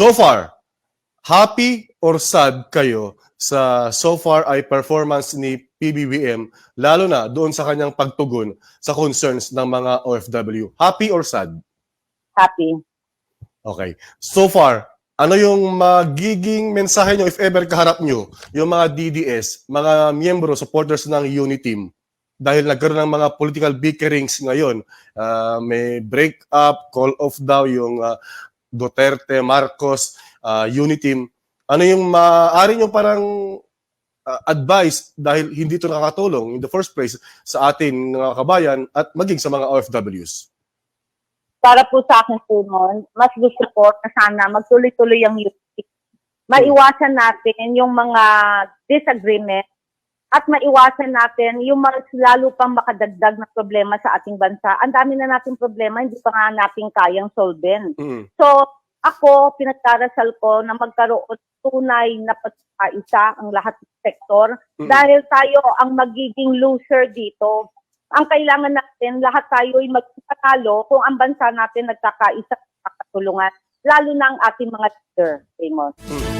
So far, happy or sad kayo sa so far ay performance ni PBBM, lalo na doon sa kanyang pagtugon sa concerns ng mga OFW? Happy or sad? Happy. Okay. So far, ano yung magiging mensahe nyo if ever kaharap nyo yung mga DDS, mga miyembro, supporters ng Uniteam? Dahil nagkaroon ng mga political bickerings ngayon, ah, may break up, call off daw yung ah, Duterte, Marcos, uh, Uniteam. Ano yung maaari nyo parang ah, advice dahil hindi ito nakakatulong in the first place sa atin mga kabayan at maging sa mga OFWs? Para po sa akin po noon, mas gusto ko na sana magtuloy-tuloy ang unity. Maiwasan natin yung mga disagreement at maiwasan natin yung mas lalo pang makadagdag na problema sa ating bansa. Ang dami na nating problema, hindi pa nga natin kayang solven. Mm. So, ako, pinagdarasal ko na magkaroon tunay na pagkaisa ang lahat ng sektor Mm. dahil tayo ang magiging loser dito. Ang kailangan natin, lahat tayo ay magkakatalo kung ang bansa natin nagkakaisa at kakatulungan, lalo na ang ating mga leader, Amos.